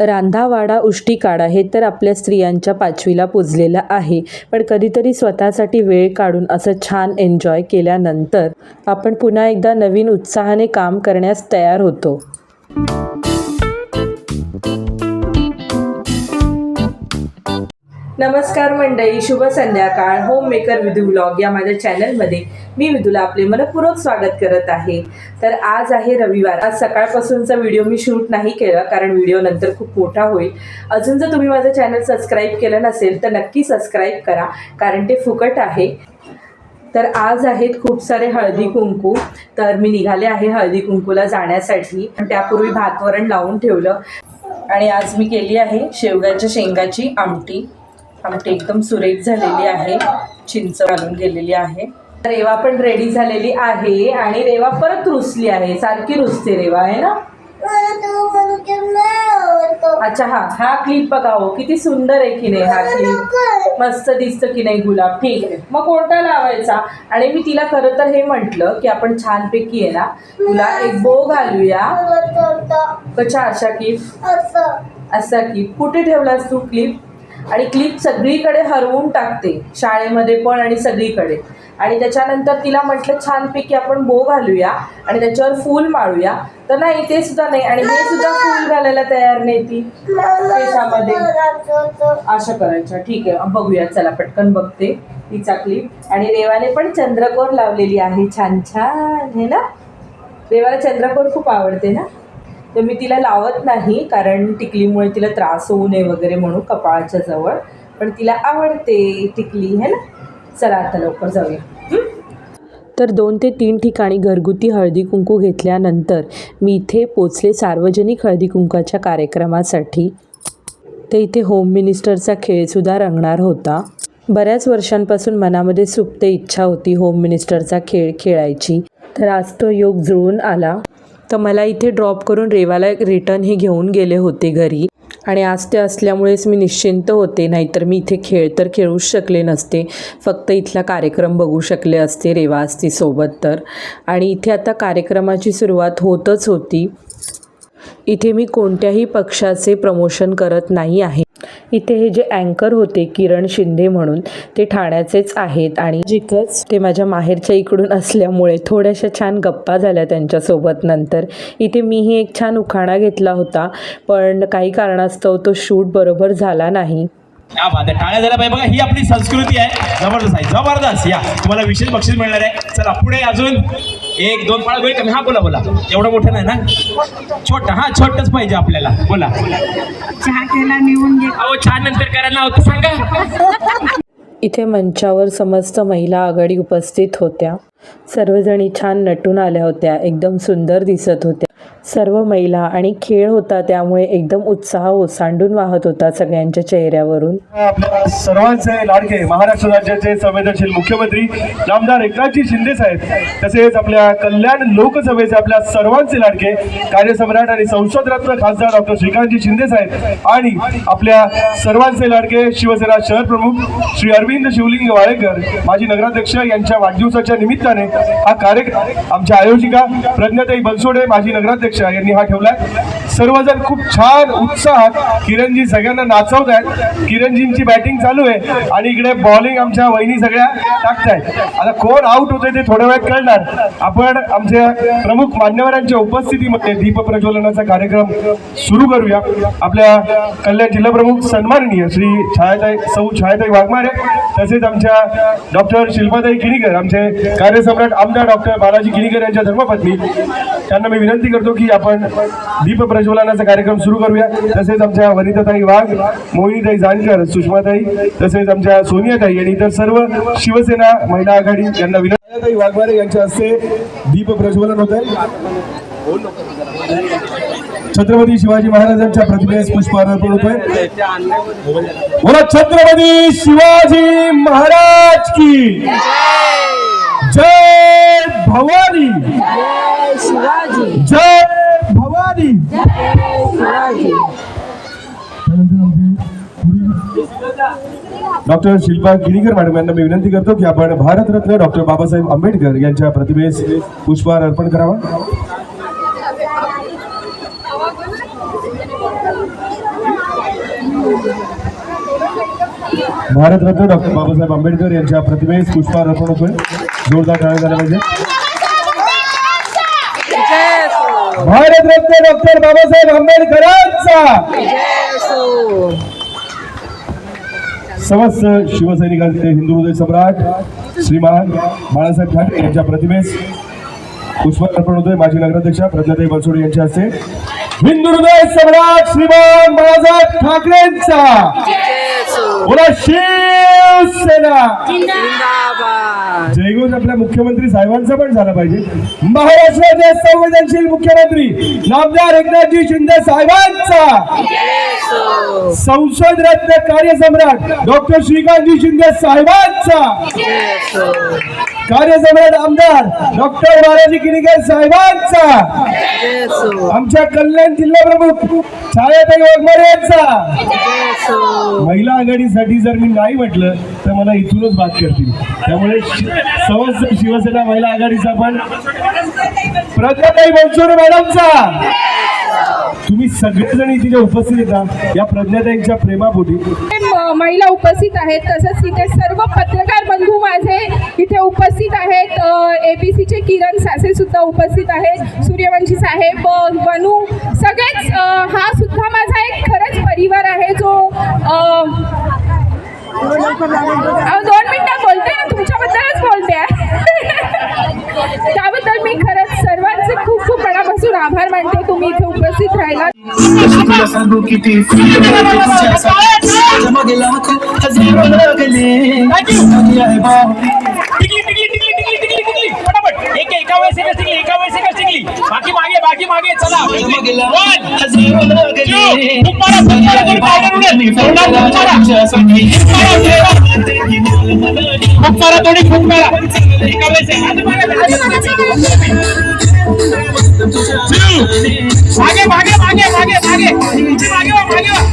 रांधावाडा उष्टी काढा हे तर आपल्या स्त्रियांच्या पाचवीला पुजलेलं आहे. पण कधीतरी स्वतःसाठी वेळ काढून असं छान एन्जॉय केल्यानंतर आपण पुन्हा एकदा नवीन उत्साहाने काम करण्यास तयार होतो. नमस्कार मंडळी शुभ संध्याकाळ. होम मेकर विधू ब्लॉग या माझ्या चॅनलमध्ये मी विधूला आपले मनपूर्वक स्वागत करत आहे. तर आज आहे रविवार. आज सकाळपासूनचा व्हिडिओ मी शूट नाही केला कारण व्हिडिओ नंतर खूप मोठा होईल. अजून जर तुम्ही माझं चॅनल सबस्क्राईब केलं नसेल तर नक्की सबस्क्राईब करा कारण ते फुकट आहे. तर आज आहेत खूप सारे हळदी कुंकू. तर मी निघाले आहे हळदी कुंकूला जाण्यासाठी. त्यापूर्वी भातवरण लावून ठेवलं. आणि आज मी केली आहे शेवग्याच्या शेंगाची आमटी. आमटी एकदम सुरेख झालेली आहे. चिंच घालून गेलेली आहे. रेवा पण रेडी झालेली आहे आणि रेवा परत रुसली आहे. सारखी रुसते रेवा आहे ना? अच्छा हा हा क्लिप बघा हो. किती सुंदर आहे की नाही हा क्लिप मस्त दिसतं की नाही गुलाब. ठीक आहे. मग कोणता लावायचा? आणि मी तिला खरं तर हे म्हटलं की आपण छानपैकी आहे ना तुला एक बो घालूया. कशा? अशा क्लिप असा. क्लिप कुठे ठेवलास तू क्लिप आणि क्लिप सगळीकडे हरवून टाकते शाळेमध्ये पण आणि सगळीकडे. आणि त्याच्यानंतर तिला म्हटलं छानपैकी आपण बो घालूया आणि त्याच्यावर फूल माळूया तर नाही ते सुद्धा नाही. आणि हे सुद्धा फूल घालायला तयार नाही ती. केसामध्ये अशा करायच्या ठीक आहे बघूया. चला पटकन बघते तिचा क्लिप आणि रेवाने पण चंद्रकोर लावलेली आहे. छान छान. हे ना? रेवाला चंद्रकोर खूप आवडते ना? तर मी तिला लावत नाही कारण टिकलीमुळे तिला त्रास होऊ नये वगैरे म्हणून कपाळाच्या जवळ. पण तिला आवडते टिकली है ना? चला आता लवकर जाऊया. तर दोन ते तीन ठिकाणी घरगुती हळदी कुंकू घेतल्यानंतर मी इथे पोचले सार्वजनिक हळदी कुंकाच्या कार्यक्रमासाठी. तर इथे होम मिनिस्टरचा खेळसुद्धा रंगणार होता. बऱ्याच वर्षांपासून मनामध्ये सुप्त इच्छा होती होम मिनिस्टरचा खेळ खेळायची. तर आज तो योग जुळून आला. तर मला इथे ड्रॉप करून रेवाला रिटर्न हे घेऊन गेले होते घरी. आणि आज ते असल्यामुळेच मी निश्चिंत होते नाहीतर मी इथे खेळ तर खेळूच शकले नसते. फक्त इथला कार्यक्रम बघू शकले असते रेवा असती सोबत तर. आणि इथे आता कार्यक्रमाची सुरुवात होतच होती. इथे मी कोणत्याही पक्षाचे प्रमोशन करत नाही आहे. इथे हे जे अँकर होते किरण शिंदे म्हणून ते ठाण्याचेच आहेत आणि जिकच. ते माझ्या माहेरच्या इकडून असल्यामुळे थोड्याशा छान गप्पा झाल्या त्यांच्यासोबत नंतर. इथे मीही एक छान उखाणा घेतला होता पण काही कारणास्तव तो शूट बरोबर झाला नाही. क्या बात आहे टाळ्या झाल्या पाहिजे. बघा ही आपली संस्कृती आहे. जबरदस्त आहे. जबरदस्त. या तुम्हाला विशेष बक्षीस मिळणार आहे. चला पुढे अजून एक दोन पाळ गोळी कमी हा बोला बोला. एवढं मोठं नाही ना? छोटं हा छोटच पाहिजे आपल्याला. बोला. चहा केला नेऊन अहो छान नंतर करायला होतं सांगा. इथे मंचावर समस्त महिला आघाडी उपस्थित होत्या. सर्वजणी छान नटून आल्या होत्या. एकदम सुंदर दिसत होत्या. सर्व महिला आणि खेळ होता त्यामुळे एकदम उत्साह ओसांडून वाहत होता सगळ्यांच्या चेहऱ्यावरून. आपल्या सर्वांचे लाडके महाराष्ट्र राज्याचे संवेदनशील मुख्यमंत्री नामदार एकनाथजी शिंदे साहेब तसेच आपल्या कल्याण लोकसभेचे आपल्या सर्वांचे लाडके कार्यसम्राट आणि संसदरत्न खासदार डॉक्टर श्रीकांतजी शिंदे साहेब आणि आपल्या सर्वांचे लाडके शिवसेना शहर प्रमुख श्री अरविंद शिवलिंग वाळेकर माजी नगराध्यक्ष यांच्या वाढदिवसाच्या निमित्ताने हा कार्यक्रम आमच्या आयोजिका प्रज्ञाताई बनसोडे माजी नगराध्यक्ष यांनी हा आहे सर्वजण खूप छान उत्साहात किरणजी सगळ्यांना नाचवत आहेत. किरणजींची बॅटिंग चालू आहे आणि इकडे बॉलिंग आमच्या वहिनी सगळ्या टाकतायत. आता कोण आउट होते ते थोड्या वेळात कळणार. आपण आमच्या प्रमुख मान्यवरांच्या उपस्थितीमध्ये दीप प्रज्वलनाचा कार्यक्रम सुरू करूया. आपल्या कल्याण जिल्हा प्रमुख सन्माननीय श्री छायाताई सौ छायाताई वाघमारे तसेच आमच्या डॉक्टर शिल्पाताई किणीकर आमचे कार्यसम्राट आमदार डॉक्टर बालाजी किणीकर यांच्या धर्मपत्नी. त्यांना मी विनंती करतो की आपण दीप प्रज्वलनाचा कार्यक्रम सुरू करूया. तसेच आमच्या वनिताताई वाघ मोहिनीताई जानकर सुषमाताई तसेच आमच्या सोनियाताई आणि इतर सर्व शिवसेना महिला आघाडी यांना विनंती. वाघमारे यांच्या हस्ते दीप प्रज्वलन होत आहे छत्रपती शिवाजी महाराजांच्या प्रतिमेस पुष्पार्पण होतोय. बोला छत्रपती शिवाजी महाराज की जय भवानी. जय डॉक्टर शिल्पा गिरीकर मॅडम यांना मी विनंती करतो की आपण भारतरत्न डॉक्टर बाबासाहेब आंबेडकर यांच्या प्रतिमेस पुष्पहार अर्पण करावा. भारतरत्न डॉक्टर बाबासाहेब आंबेडकर यांच्या प्रतिमेस पुष्पहार अर्पण होतोय. जोरदार करायला झाला पाहिजे. भारतरत्न डॉक्टर बाबासाहेब आंबेडकरांचा. समस्त शिवसैनिकांचे हिंदू हृदय सम्राट श्रीमान बाळासाहेब ठाकरे यांच्या प्रतिमेस पुष्पहार अर्पण होतोय. माजी नगराध्यक्षा प्रज्ञाताई बनसोडे यांच्या हस्ते. हिंदू हृदय सम्राट श्रीमान बाळासाहेब ठाकरेंचा. जय बोला शिवसेना. जिंदाबाद. जयघोष आपल्या मुख्यमंत्री साहेबांचा पण झाला पाहिजे. महाराष्ट्राचे संवेदनशील मुख्यमंत्री नामदार एकनाथजी शिंदे साहेबांचा. संसद रत्न कार्यसम्राट डॉक्टर श्रीकांतजी शिंदे साहेबांचा. कार्यसम्राट आमदार डॉक्टर बालाजी किणीकर साहेबांचा. आमच्या कल्याण जिल्हा प्रमुख छायाताई वाघमारे यांचा महिला आघाडीसाठी जर मी नाही म्हटलं तर मला इथूनच बात करतील. त्यामुळे शिवसेना महिला आघाडीचा पण. प्रज्ञाताई बनसोडे मॅडमचा. तुम्ही सगळेजण इथे जे उपस्थित आहात या प्रज्ञाताईंच्या प्रेमापोटी महिला उपस्थित आहेत तसंच इथे सर्व पत्रकार बंधू माझे इथे उपस्थित आहेत. ए किरण सासे सुद्धा उपस्थित आहेत सूर्यवंशी साहेब बनू सगळेच हा सुद्धा माझा एक खरंच परिवार तुला सांगू किती तुझ्यासाठी लाखो हजारो लागले. एक वेळेस एकच टिकली एका वेळेस एकच टिकली? बाकी मागे बाकी मागे चला. खूप मारा थोडी खूप मारा एका वेळेस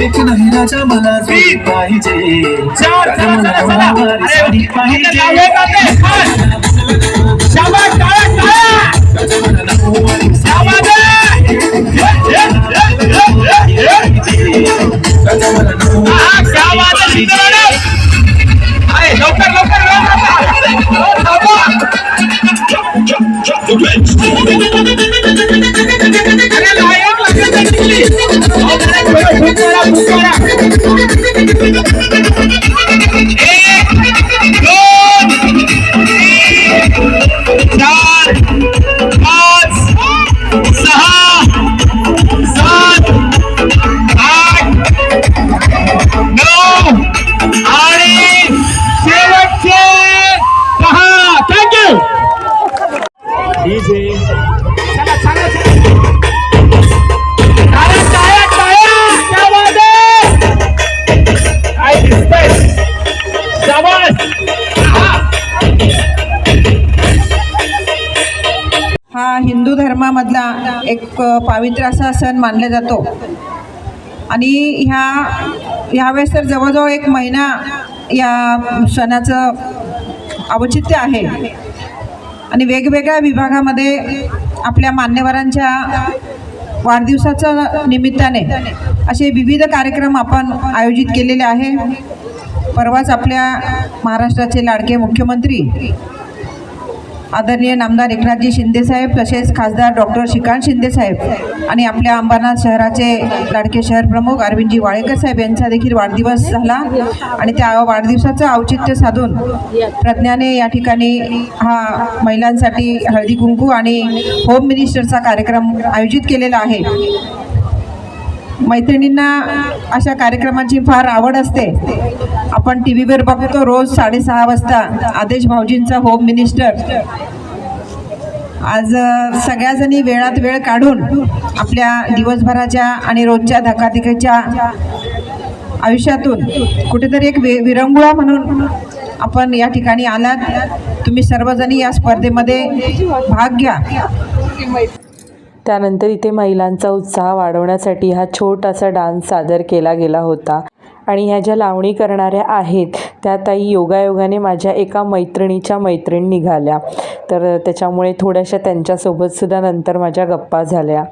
एक नाही राजा मला जोडी पाहिजे. साडी पाहिजे. आहे हा? हिंदू धर्मामधला एक पावित्र्य असा सण मानला जातो. आणि ह्या ह्यावेळेस तर जवळजवळ एक महिना या सणाचं औचित्य आहे. आणि वेगवेगळ्या विभागामध्ये आपल्या मान्यवरांच्या वाढदिवसाच्या निमित्ताने असे विविध कार्यक्रम आपण आयोजित केलेले आहे. परवाच आपल्या महाराष्ट्राचे लाडके मुख्यमंत्री आदरणीय नामदार एकनाथजी शिंदेसाहेब तसेच खासदार डॉक्टर श्रीकांत शिंदेसाहेब आणि आपल्या अंबरनाथ शहराचे लाडके शहर प्रमुख अरविंदजी वाळेकर साहेब यांचा देखील वाढदिवस झाला. आणि त्या वाढदिवसाचं औचित्य साधून प्रज्ञाने या ठिकाणी हा महिलांसाठी हळदी कुंकू आणि होम मिनिस्टरचा कार्यक्रम आयोजित केलेला आहे. मैत्रिणींना अशा कार्यक्रमाची फार आवड असते. आपण टी व्हीवर बघतो रोज साडेसहा वाजता आदेश भाऊजींचा होम मिनिस्टर आज सगळ्याजणी वेळात वेळ काढून आपल्या दिवसभराच्या आणि रोजच्या धकाधकीच्या आयुष्यातून कुठेतरी एक वि विरंगुळा म्हणून आपण या ठिकाणी आलात. तुम्ही सर्वजणी या स्पर्धेमध्ये भाग घ्या. त्यानंतर इथे महिलांचा उत्साह वाढवण्यासाठी हा छोटासा डान्स सादर केला गेला होता. आणि ह्या ज्या लावणी करणाऱ्या आहेत त्या ताई योगायोगाने माझ्या एका मैत्रिणीच्या मैत्रीण निघाल्या. तर त्याच्यामुळे थोड्याशा त्यांच्यासोबतसुद्धा नंतर माझ्या गप्पा झाल्या.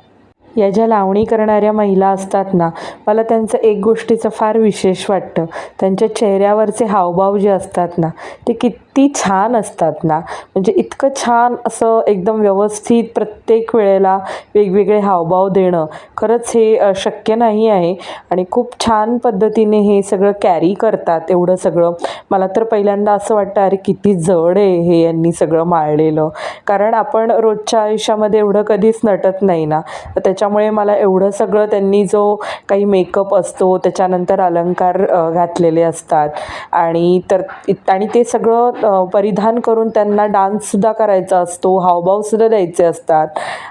या ज्या लावणी करणाऱ्या महिला असतात ना मला त्यांचं एक गोष्टीचं फार विशेष वाटतं. त्यांच्या चेहऱ्यावरचे हावभाव जे असतात ना ते कित छान असतात ना. म्हणजे इतकं छान असं एकदम व्यवस्थित प्रत्येक वेळेला वेगवेगळे हावभाव देणं खरंच हे शक्य नाही आहे. आणि खूप छान पद्धतीने हे सगळं कॅरी करतात एवढं सगळं. मला तर पहिल्यांदा असं वाटतं अरे किती जड आहे हे यांनी सगळं माळलेलं. कारण आपण रोजच्या आयुष्यामध्ये एवढं कधीच नटत नाही ना. तर त्याच्यामुळे मला एवढं सगळं त्यांनी जो काही मेकअप असतो त्याच्यानंतर अलंकार घातलेले असतात. आणि तर आणि ते सगळं परिधान करून त्यांना डान्ससुद्धा करायचा असतो हावभावसुद्धा द्यायचे असतात.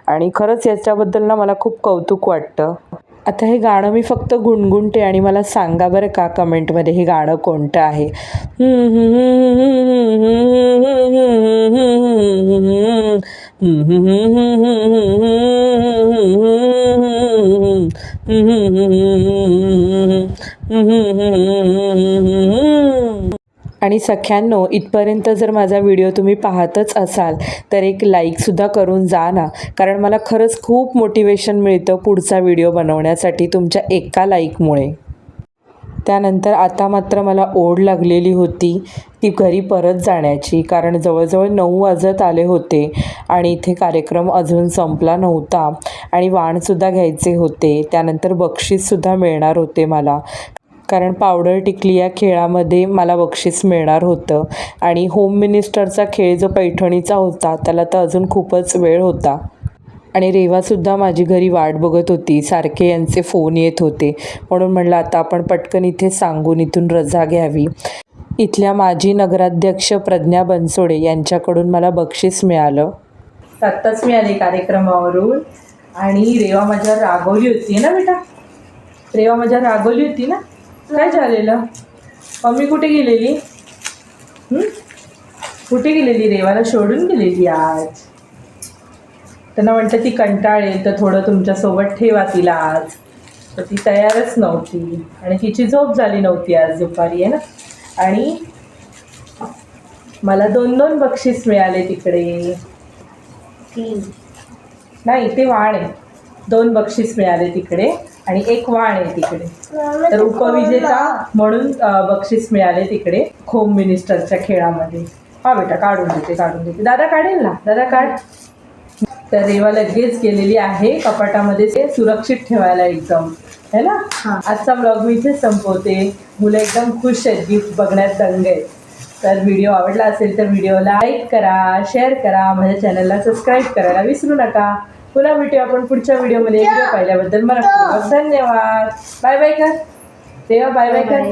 आणि खरंच याच्याबद्दल ना मला खूप कौतुक वाटतं. आता हे गाणं मी फक्त गुणगुणते आणि मला सांगा बरं का कमेंटमध्ये हे गाणं कोणतं आहे. आणि सख्यांनो इथपर्यंत जर माझा व्हिडिओ तुम्ही पाहतच असाल तर एक लाईकसुद्धा करून जा ना. कारण मला खरंच खूप मोटिवेशन मिळतं पुढचा व्हिडिओ बनवण्यासाठी तुमच्या एका लाईकमुळे त्यानंतर आता मात्र मला ओढ लागलेली होती ती घरी परत जाण्याची. कारण जवळजवळ नऊ वाजत आले होते आणि इथे कार्यक्रम अजून संपला नव्हता आणि वाणसुद्धा घ्यायचे होते. त्यानंतर बक्षीससुद्धा मिळणार होते मला. कारण पावडर टिकली या खेळामध्ये मला बक्षीस मिळणार होतं. आणि होम मिनिस्टरचा खेळ जो पैठणीचा होता त्याला तर अजून खूपच वेळ होता. आणि रेवासुद्धा माझी घरी वाट बघत होती. सारखे यांचे फोन येत होते. म्हणून म्हणलं आता आपण पटकन इथे सांगून इथून रजा घ्यावी. इथल्या माजी नगराध्यक्ष प्रज्ञा बनसोडे यांच्याकडून मला बक्षीस मिळालं. आत्ताच मी आले कार्यक्रमावरून. आणि रेवा माझ्यावर रागवली होती ना बेटा? रेवा माझ्यावर रागवली होती ना? काय झालेलं? मम्मी कुठे गेलेली? कुठे गेलेली? रेवाला सोडून गेलेली आज. त्यांना म्हटलं ती कंटाळेल तर थोडं तुमच्यासोबत ठेवा तिला आज. तर ती तयारच नव्हती. आणि तिची झोप झाली नव्हती आज दुपारी आहे ना? आणि मला दोन दोन बक्षीस मिळाले तिकडे. नाही ते वाण आहे. दोन बक्षीस मिळाले तिकडे. आणि एक वाण आहे तिकडे. तर उपविजेता म्हणून बक्षीस मिळाले तिकडे होम मिनिस्टरच्या खेळामध्ये. हा बेटा काढून देते काढून देते. दादा काढेल ना? दादा काढ. तर रेवा लगेच गेलेली आहे कपाटामध्ये ते सुरक्षित ठेवायला एकदम. है ना? आजचा ब्लॉग मी इथे संपवते. मुलं एकदम खुश आहेत गिफ्ट बघण्यात दंग आहेत. तर व्हिडिओ आवडला असेल तर व्हिडिओला लाईक करा शेअर करा. माझ्या चॅनलला सबस्क्राईब करायला विसरू नका. पुन्हा भेटू आपण पुढच्या व्हिडिओमध्ये व्हिडिओ पाहिल्याबद्दल मला धन्यवाद. बाय बाय कर देवा बाय बाय कर